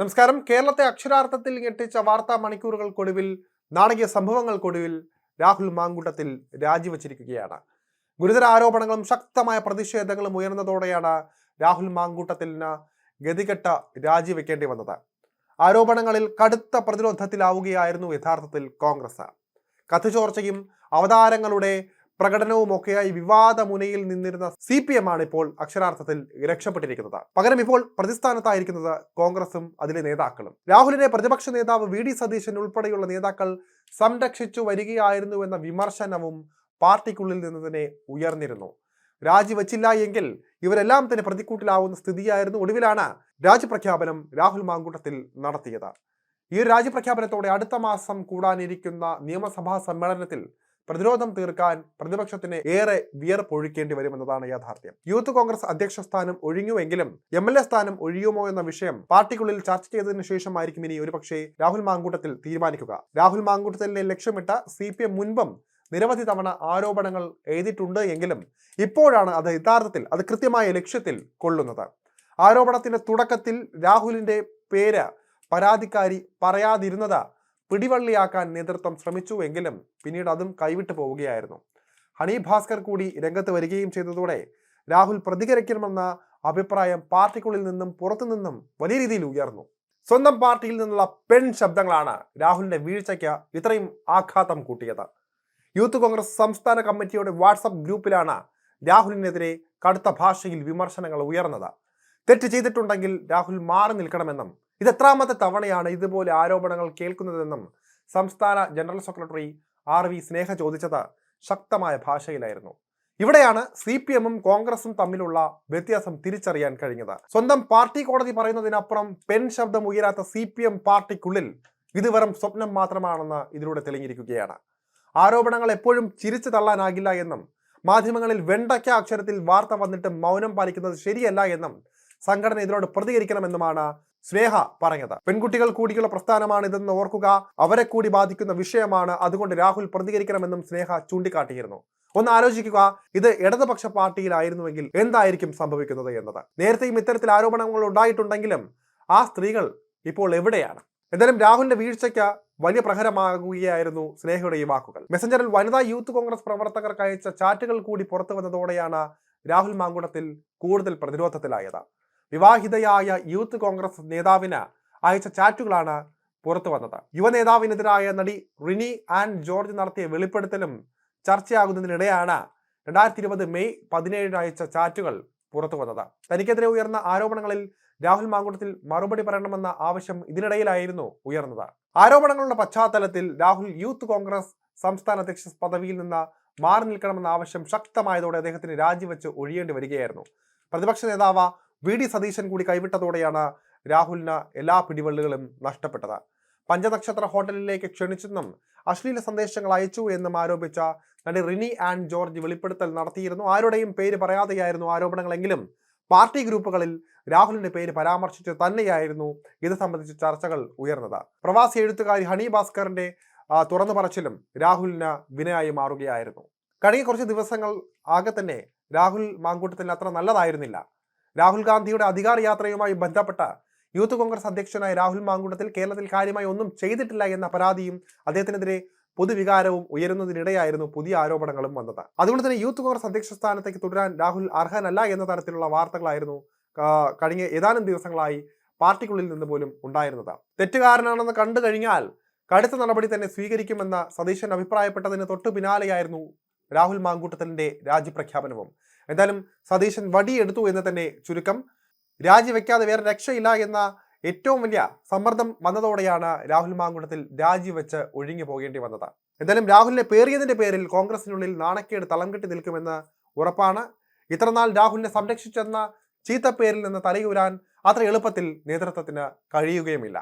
നമസ്കാരം. കേരളത്തെ അക്ഷരാർത്ഥത്തിൽ ഞെട്ടിച്ച വാർത്താ മണിക്കൂറുകൾക്കൊടുവിൽ നാടകീയ സംഭവങ്ങൾക്കൊടുവിൽ രാഹുൽ മാങ്കുട്ടത്തിൽ രാജിവച്ചിരിക്കുകയാണ്. ഗുരുതര ആരോപണങ്ങളും ശക്തമായ പ്രതിഷേധങ്ങളും ഉയർന്നതോടെയാണ് രാഹുൽ മാങ്കൂട്ടത്തിന് ഗതികെട്ട രാജിവെക്കേണ്ടി വന്നത്. ആരോപണങ്ങളിൽ കടുത്ത പ്രതിരോധത്തിലാവുകയായിരുന്നു യഥാർത്ഥത്തിൽ കോൺഗ്രസ്. കഥചോർച്ചയും അവതാരങ്ങളുടെ പ്രകടനവുമൊക്കെയായി വിവാദ മുനയിൽ നിന്നിരുന്ന സി പി എം ആണ് ഇപ്പോൾ അക്ഷരാർത്ഥത്തിൽ രക്ഷപ്പെട്ടിരിക്കുന്നത്. പകരം ഇപ്പോൾ പ്രതിസ്ഥാനത്തായിരിക്കുന്നത് കോൺഗ്രസും അതിലെ നേതാക്കളും. രാഹുലിനെ പ്രതിപക്ഷ നേതാവ് വി ഡി സതീശൻ ഉൾപ്പെടെയുള്ള നേതാക്കൾ സംരക്ഷിച്ചു വരികയായിരുന്നു എന്ന വിമർശനവും പാർട്ടിക്കുള്ളിൽ നിന്ന് തന്നെ ഉയർന്നിരുന്നു. രാജിവെച്ചില്ല എങ്കിൽ ഇവരെല്ലാം തന്നെ പ്രതിക്കൂട്ടിലാവുന്ന സ്ഥിതിയായിരുന്നു ഒടുവിലാണ് രാജ്യപ്രഖ്യാപനം രാഹുൽ മാങ്കൂട്ടത്തിൽ നടത്തിയത്. ഈ രാജ്യപ്രഖ്യാപനത്തോടെ അടുത്ത മാസം കൂടാനിരിക്കുന്ന നിയമസഭാ സമ്മേളനത്തിൽ പ്രതിരോധം തീർക്കാൻ പ്രതിപക്ഷത്തിന് ഏറെ വിയർപ്പൊഴിക്കേണ്ടി വരുമെന്നതാണ് യാഥാർത്ഥ്യം. യൂത്ത് കോൺഗ്രസ് അധ്യക്ഷ സ്ഥാനം ഒഴിഞ്ഞുവെങ്കിലും എം എൽ എ സ്ഥാനം ഒഴിയുമോ എന്ന വിഷയം പാർട്ടിക്കുള്ളിൽ ചർച്ച ചെയ്തതിനു ശേഷമായിരിക്കും ഇനി ഒരുപക്ഷെ രാഹുൽ മാങ്കൂട്ടത്തിൽ തീരുമാനിക്കുക. രാഹുൽ മാങ്കൂട്ടത്തിലെ ലക്ഷ്യമിട്ട സി പി എം മുൻപും നിരവധി തവണ ആരോപണങ്ങൾ എഴുതിയിട്ടുണ്ട് എങ്കിലും ഇപ്പോഴാണ് അത് യഥാർത്ഥത്തിൽ അത് കൃത്യമായ ലക്ഷ്യത്തിൽ കൊള്ളുന്നത്. ആരോപണത്തിന്റെ തുടക്കത്തിൽ രാഹുലിന്റെ പേര് പരാതിക്കാരി പറയാതിരുന്നത് പിടിവള്ളിയാക്കാൻ നേതൃത്വം ശ്രമിച്ചുവെങ്കിലും പിന്നീട് അതും കൈവിട്ടു പോവുകയായിരുന്നു. ഹണി ഭാസ്കർ കൂടി രംഗത്ത് വരികയും ചെയ്തതോടെ രാഹുൽ പ്രതികരിക്കണമെന്ന അഭിപ്രായം പാർട്ടിക്കുള്ളിൽ നിന്നും പുറത്തുനിന്നും വലിയ രീതിയിൽ ഉയർന്നു. സ്വന്തം പാർട്ടിയിൽ നിന്നുള്ള പെൺ ശബ്ദങ്ങളാണ് രാഹുലിന്റെ വീഴ്ചയ്ക്ക് ഇത്രയും ആഘാതം കൂട്ടിയത്. യൂത്ത് കോൺഗ്രസ് സംസ്ഥാന കമ്മിറ്റിയുടെ വാട്സപ്പ് ഗ്രൂപ്പിലാണ് രാഹുലിനെതിരെ കടുത്ത ഭാഷയിൽ വിമർശനങ്ങൾ ഉയർന്നത്. തെറ്റ് ചെയ്തിട്ടുണ്ടെങ്കിൽ രാഹുൽ മാറി നിൽക്കണമെന്നും ഇത് എത്രാമത്തെ തവണയാണ് ഇതുപോലെ ആരോപണങ്ങൾ കേൾക്കുന്നതെന്നും സംസ്ഥാന general secretary R V Sneha ചോദിച്ചത് ശക്തമായ ഭാഷയിലായിരുന്നു. ഇവിടെയാണ് സി പി എമ്മും കോൺഗ്രസും തമ്മിലുള്ള വ്യത്യാസം തിരിച്ചറിയാൻ കഴിഞ്ഞത്. സ്വന്തം പാർട്ടി കോടതി പറയുന്നതിനപ്പുറം പെൺ ശബ്ദം ഉയരാത്ത സി പി എം പാർട്ടിക്കുള്ളിൽ ഇത് വെറും സ്വപ്നം മാത്രമാണെന്ന് ഇതിലൂടെ തെളിഞ്ഞിരിക്കുകയാണ്. ആരോപണങ്ങൾ എപ്പോഴും ചിരിച്ചു തള്ളാനാകില്ല എന്നും മാധ്യമങ്ങളിൽ വെണ്ടയ്ക്ക അക്ഷരത്തിൽ വാർത്ത വന്നിട്ട് മൗനം പാലിക്കുന്നത് ശരിയല്ല എന്നും സംഘടന ഇതിനോട് പ്രതികരിക്കണമെന്നുമാണ് സ്നേഹ പറഞ്ഞത്. പെൺകുട്ടികൾ കൂടിയുള്ള പ്രസ്ഥാനമാണ് ഇതെന്ന് ഓർക്കുക. അവരെ കൂടി ബാധിക്കുന്ന വിഷയമാണ്. അതുകൊണ്ട് രാഹുൽ പ്രതികരിക്കണമെന്നും സ്നേഹ ചൂണ്ടിക്കാട്ടിയിരുന്നു. ഒന്ന് ആലോചിക്കുക. ഇത് ഇടതുപക്ഷ പാർട്ടിയിലായിരുന്നുവെങ്കിൽ എന്തായിരിക്കും സംഭവിക്കുന്നത് എന്നത്. നേരത്തെയും ഇത്തരത്തിൽ ആരോപണങ്ങൾ ഉണ്ടായിട്ടുണ്ടെങ്കിലും ആ സ്ത്രീകൾ ഇപ്പോൾ എവിടെയാണ്? എന്തായാലും രാഹുലിന്റെ വീഴ്ചയ്ക്ക് വലിയ പ്രഹരമാകുകയായിരുന്നു സ്നേഹയുടെ ഈ വാക്കുകൾ. മെസഞ്ചറിൽ വനിതാ യൂത്ത് കോൺഗ്രസ് പ്രവർത്തകർക്ക് അയച്ച ചാറ്റുകൾ കൂടി പുറത്തു വന്നതോടെയാണ് രാഹുൽ മാങ്കുടത്തിൽ കൂടുതൽ പ്രതിരോധത്തിലായത്. വിവാഹിതയായ യൂത്ത് കോൺഗ്രസ് നേതാവിന് അയച്ച ചാറ്റുകളാണ് പുറത്തു വന്നത്. യുവനേതാവിനെതിരായ നടി റിനി ആൻഡ് ജോർജ് നടത്തിയ വെളിപ്പെടുത്തലും ചർച്ചയാകുന്നതിനിടെയാണ് രണ്ടായിരത്തി ഇരുപത് മെയ് പതിനേഴിന് അയച്ച ചാറ്റുകൾ പുറത്തു വന്നത്. തനിക്കെതിരെ ഉയർന്ന ആരോപണങ്ങളിൽ രാഹുൽ മാങ്കുടത്തിൽ മറുപടി പറയണമെന്ന ആവശ്യം ഇതിനിടയിലായിരുന്നു ഉയർന്നത്. ആരോപണങ്ങളുടെ പശ്ചാത്തലത്തിൽ രാഹുൽ യൂത്ത് കോൺഗ്രസ് സംസ്ഥാന അധ്യക്ഷ പദവിയിൽ നിന്ന് മാറി നിൽക്കണമെന്ന ആവശ്യം ശക്തമായതോടെ അദ്ദേഹത്തിന് രാജിവെച്ച് ഒഴിയേണ്ടി വരികയായിരുന്നു. പ്രതിപക്ഷ നേതാവ് വി ഡി സതീശൻ കൂടി കൈവിട്ടതോടെയാണ് രാഹുലിന് എല്ലാ പിടിവള്ളുകളും നഷ്ടപ്പെട്ടത്. പഞ്ചനക്ഷത്ര ഹോട്ടലിലേക്ക് ക്ഷണിച്ചെന്നും അശ്ലീല സന്ദേശങ്ങൾ അയച്ചു എന്നും ആരോപിച്ച നടി റിനി ആൻഡ് ജോർജ് വെളിപ്പെടുത്തൽ നടത്തിയിരുന്നു. ആരുടെയും പേര് പറയാതെയായിരുന്നു ആരോപണങ്ങളെങ്കിലും പാർട്ടി ഗ്രൂപ്പുകളിൽ രാഹുലിന്റെ പേര് പരാമർശിച്ച് തന്നെയായിരുന്നു ഇത് സംബന്ധിച്ച് ചർച്ചകൾ ഉയർന്നത്. പ്രവാസി എഴുത്തുകാരി ഹണി ഭാസ്കറിന്റെ തുറന്നു പറച്ചിലും രാഹുലിന് വിനയായി മാറുകയായിരുന്നു. കഴിഞ്ഞ കുറച്ച് ദിവസങ്ങൾ ആകെ തന്നെ രാഹുൽ മാങ്കൂട്ടത്തിന് അത്ര നല്ലതായിരുന്നില്ല. രാഹുൽ ഗാന്ധിയുടെ അധികാര യാത്രയുമായി ബന്ധപ്പെട്ട യൂത്ത് കോൺഗ്രസ് അധ്യക്ഷനായ രാഹുൽ മാങ്കുണ്ടത്തിൽ കേരളത്തിൽ കാര്യമായി ഒന്നും ചെയ്തിട്ടില്ല എന്ന പരാതിയും അദ്ദേഹത്തിനെതിരെ പൊതുവികാരവും ഉയരുന്നതിനിടെയായിരുന്നു പുതിയ ആരോപണങ്ങളും വന്നത്. അതുകൊണ്ട് തന്നെ യൂത്ത് കോൺഗ്രസ് അധ്യക്ഷ സ്ഥാനത്തേക്ക് തുടരാൻ രാഹുൽ അർഹനല്ല എന്ന തരത്തിലുള്ള വാർത്തകളായിരുന്നു കഴിഞ്ഞ ഏതാനും ദിവസങ്ങളായി പാർട്ടിക്കുള്ളിൽ നിന്ന് പോലും ഉണ്ടായിരുന്നത്. തെറ്റുകാരനാണെന്ന് കണ്ടു കഴിഞ്ഞാൽ കടുത്ത നടപടി തന്നെ സ്വീകരിക്കുമെന്ന സതീശൻ അഭിപ്രായപ്പെട്ടതിന് തൊട്ടു പിന്നാലെയായിരുന്നു രാഹുൽ മാങ്കൂട്ടത്തിന്റെ രാജ്യപ്രഖ്യാപനവും. എന്തായാലും സതീശൻ വടിയെടുത്തു എന്ന് തന്നെ ചുരുക്കം. രാജിവെക്കാതെ വേറെ രക്ഷയില്ല എന്ന ഏറ്റവും വലിയ സമ്മർദ്ദം വന്നതോടെയാണ് രാഹുൽ മാങ്കുടത്തിൽ രാജിവെച്ച് ഒഴിഞ്ഞു പോകേണ്ടി വന്നത്. എന്തായാലും രാഹുലിനെ പേറിയതിന്റെ പേരിൽ കോൺഗ്രസിനുള്ളിൽ നാണക്കേട് തളം കെട്ടി നിൽക്കുമെന്ന് ഉറപ്പാണ്. ഇത്രനാൾ രാഹുലിനെ സംരക്ഷിച്ചെന്ന ചീത്തപ്പേരിൽ നിന്ന് തലയൂരാൻ അത്ര എളുപ്പത്തിൽ നേതൃത്വത്തിന് കഴിയുകയുമില്ല.